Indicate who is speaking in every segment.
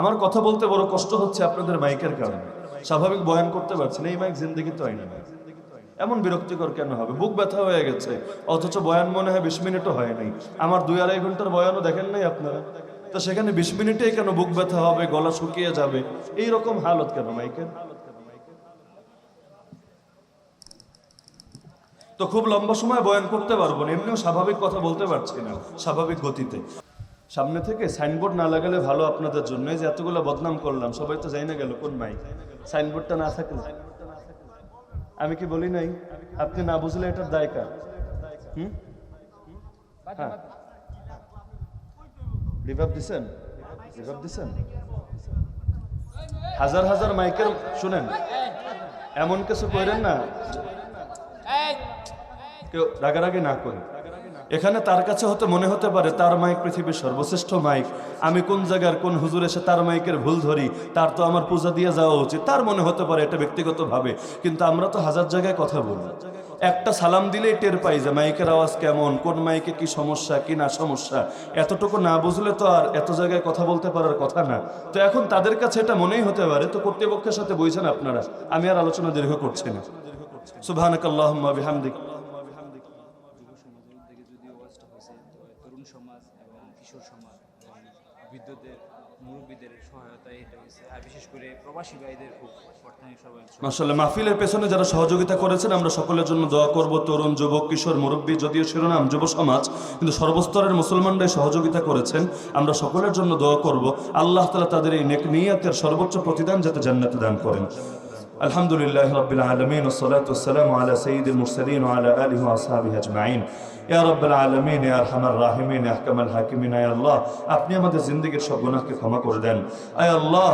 Speaker 1: আমার কথা বলতে বড় কষ্ট হচ্ছে আপনাদের মাইকের কারণে। স্বাভাবিক বয়ান করতে পারছি না, এই মাইক জিন্দগি তো আইনা এমন বিরক্তিকর কেন হবে? বুক ব্যথা হয়ে গেছে, অথচ বয়ান মনে হয় বিশ মিনিটও হয় নাই। আমার দুই আড়াই ঘণ্টার বয়ানও দেখেন নাই আপনারা? তো সেখানে বিশ মিনিটেই কেন বুক ব্যথা হবে, গলা শুকিয়ে যাবে? এই রকম হালত কেন মাইকের? তো খুব লম্বা সময় বয়ান করতে পারব না, এমনিও স্বাভাবিক কথা বলতে পারছি না, স্বাভাবিক গতিতে। সামনে থেকে সাইনবোর্ড না লাগালে ভালো আপনাদের জন্য। যে এতগুলো বদনাম করলাম সবাই তো যাই না গেল কোন মাইক। সাইনবোর্ডটা না থাকলে। আমি কি বলি নাই? আপনি না বুঝলে এটার দায় কার? হুম? হ্যাঁ। রিভাব দিছেন রিভাব দিছেন হাজার হাজার মাইকের শুনেন এমন কিছু করেন না। কেউ রাগারাগি না করে। এখানে তার কাছে হতে মনে হতে পারে, তার মাইক পৃথিবীর সর্বশ্রেষ্ঠ মাইক। আমি কোন জায়গার কোন হুজুর এসে তার মাইকের ভুল ধরি, তার তো আমার পূজা দিয়ে যাওয়া উচিত। তার মনে হতে পারে এটা ব্যক্তিগতভাবে, কিন্তু আমরা তো হাজার জায়গায় কথা বলি। একটা সালাম দিলেই টের পাই যে মাইকের আওয়াজ কেমন, কোন মাইকে কি সমস্যা, কি না সমস্যা। এতটুকু না বুঝলে তো আর এত জায়গায় কথা বলতে পারার কথা না। তো এখন তাদের কাছে এটা মনেই হতে পারে, তো কর্তৃপক্ষের সাথে বইছেন আপনারা। আমি আর আলোচনা দীর্ঘ করছি না। সুবহানাকাল্লাহুম্মা বিহামদিক
Speaker 2: যুব সমাজের উদ্যোগে যদিও ওয়াজটা হয়েছে তো তরুণ সমাজ এবং কিশোর সমাজ এবং বৃদ্ধদের মুরব্বীদের সহায়তায় এটা হয়েছে। আর বিশেষ করে প্রবাসী ভাইদের খুব অর্থনৈতিক সবাই
Speaker 1: মাসাল্লাহ মাহফিলের পেছনে যারা সহযোগিতা করেছেন, আমরা সকলের জন্য দোয়া করব, তরুণ যুবক, কিশোর মুরব্বী, যদিও শিরোনাম যুব সমাজ, কিন্তু সর্বস্তরের মুসলমানরাই সহযোগিতা করেছেন, আমরা সকলের জন্য দোয়া করব। আল্লাহ তালা তাদের এই নেক নিয়াতের সর্বোচ্চ প্রতিদান যাতে জান্নাতে দান করেন। আলহামদুলিল্লাহ রবিল আলমিন ওসলাতাম আলা সঈদ মুরসলিন আলা আলী আসাবি আজমাইন। ইয়া রব্বুল আলমিন, ইয়া আরহামার রাহিমিন আহকামাল হাকিমিন আয় আল্লাহ, আপনি আমাদের জিন্দগির সব গুনাহকে ক্ষমা করে দেন। আয় আল্লাহ,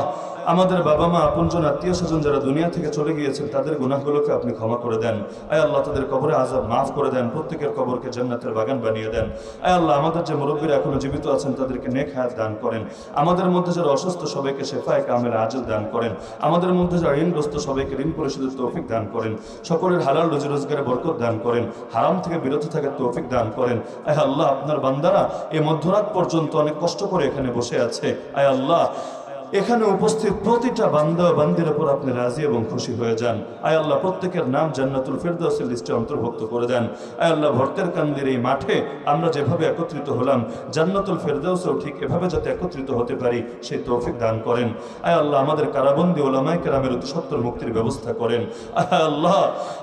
Speaker 1: আমাদের বাবা মা আপনজন আত্মীয় স্বজন যারা দুনিয়া থেকে চলে গিয়েছেন, তাদের গুনাহগুলোকে আপনি ক্ষমা করে দেন। আয় আল্লাহ, তাদের কবরে আজাব মাফ করে দেন, প্রত্যেকের কবরকে জান্নাতের বাগান বানিয়ে দেন। আয় আল্লাহ, আমাদের যে মুরব্বীরা এখনও জীবিত আছেন, তাদেরকে নেক হায়াত দান করেন। আমাদের মধ্যে যারা অসুস্থ, সবাইকে শেফায় কামের আজল দান করেন। আমাদের মধ্যে যারা ঋণগ্রস্ত সবাই সবাইকে ঋণ পরিশোধের তৌফিক দান করেন। সকলের হালাল রোজি রোজগারে বরকত দান করেন। হারাম থেকে বিরত থাকার তৌফিক দান করেন। আয় আল্লাহ, আপনার বান্দারা এই মধ্যরাত পর্যন্ত অনেক কষ্ট করে এখানে বসে আছে। আয় আল্লাহ এখানে উপস্থিত প্রতিটা বান্দা বান্দির উপর আপনি রাজি এবং খুশি হয়ে যান। আয় আল্লাহ, প্রত্যেকের নাম জান্নাতুল ফেরদৌসের লিস্টে অন্তর্ভুক্ত করে দেন। আয় আল্লাহ, ভর্তের কান্দির এই মাঠে আমরা যেভাবে একত্রিত হলাম, জান্নাতুল ফেরদৌসেও ঠিক এভাবে যাতে একত্রিত হতে পারি, সেই তৌফিক দান করেন। আয় আল্লাহ, আমাদের কারাবন্দি ওলামাই কেরামের অতি সত্তর মুক্তির ব্যবস্থা করেন। আয় আল্লাহ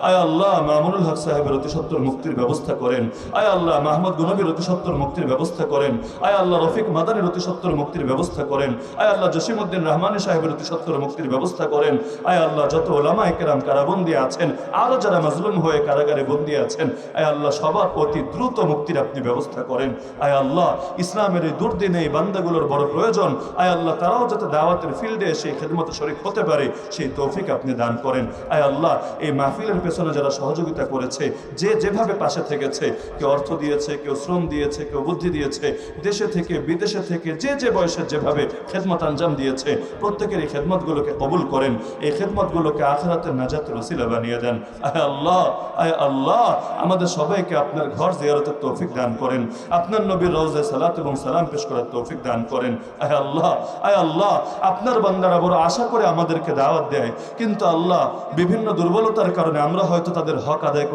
Speaker 1: আয় আল্লাহ, মামুনুল হক সাহেবের অতি সত্তর মুক্তির ব্যবস্থা করেন। আয় আল্লাহ, মাহমুদ গুনবীর অতি সত্তর মুক্তির ব্যবস্থা করেন। আয় আল্লাহ, রফিক মাদানের অতি সত্তর মুক্তির ব্যবস্থা করেন। আয় আল্লাহ জসিমুদ্দিন রহমানি সাহেবের অতি সত্তর মুক্তির ব্যবস্থা করেন। আয় আল্লাহ, যত ওলামা একরাম কারাবন্দি আছেন, আরও যারা মাজলুম হয়ে কারাগারে বন্দি আছেন, আয় আল্লাহ, সবার অতি দ্রুত মুক্তির আপনি ব্যবস্থা করেন। আয় আল্লাহ, ইসলামের এই দুর্দিনে এই বান্দাগুলোর বড় প্রয়োজন। আয় আল্লাহ, তারাও যাতে দাওয়াতের ফিল্ডে সেই খেদমত শরিক হতে পারে, সেই তৌফিক আপনি দান করেন। আয় আল্লাহ, এই মাহফিলের পেছনে যারা সহযোগিতা করেছে, যে যেভাবে পাশে থেকেছে, কেউ অর্থ দিয়েছে, কেউ শ্রম দিয়েছে, কেউ বুদ্ধি দিয়েছে, দেশে থেকে, বিদেশে থেকে, যে যে বয়সে যেভাবে খেদমত আঞ্জাম দিয়েছে। প্রত্যেকের এই খেদমতগুলোকে কবুল করেন। এই খেদমতগুলোকে আখরাতের নাজাতের রসিলা বানিয়ে দেন। আয় আল্লাহ আয় আল্লাহ, আমাদের সবাইকে আপনার ঘর জিয়ারতের তৌফিক দান করেন। আপনার নবীর রওজায় সালাত এবং সালাম পেশ করার তৌফিক দান করেন। আয় আল্লাহ আয় আল্লাহ, আপনার বান্দারা বড় আশা করে আমাদেরকে দাওয়াত দেয়। কিন্তু আল্লাহ, বিভিন্ন দুর্বলতার কারণে আমরা হয়তো তাদের হক আদায়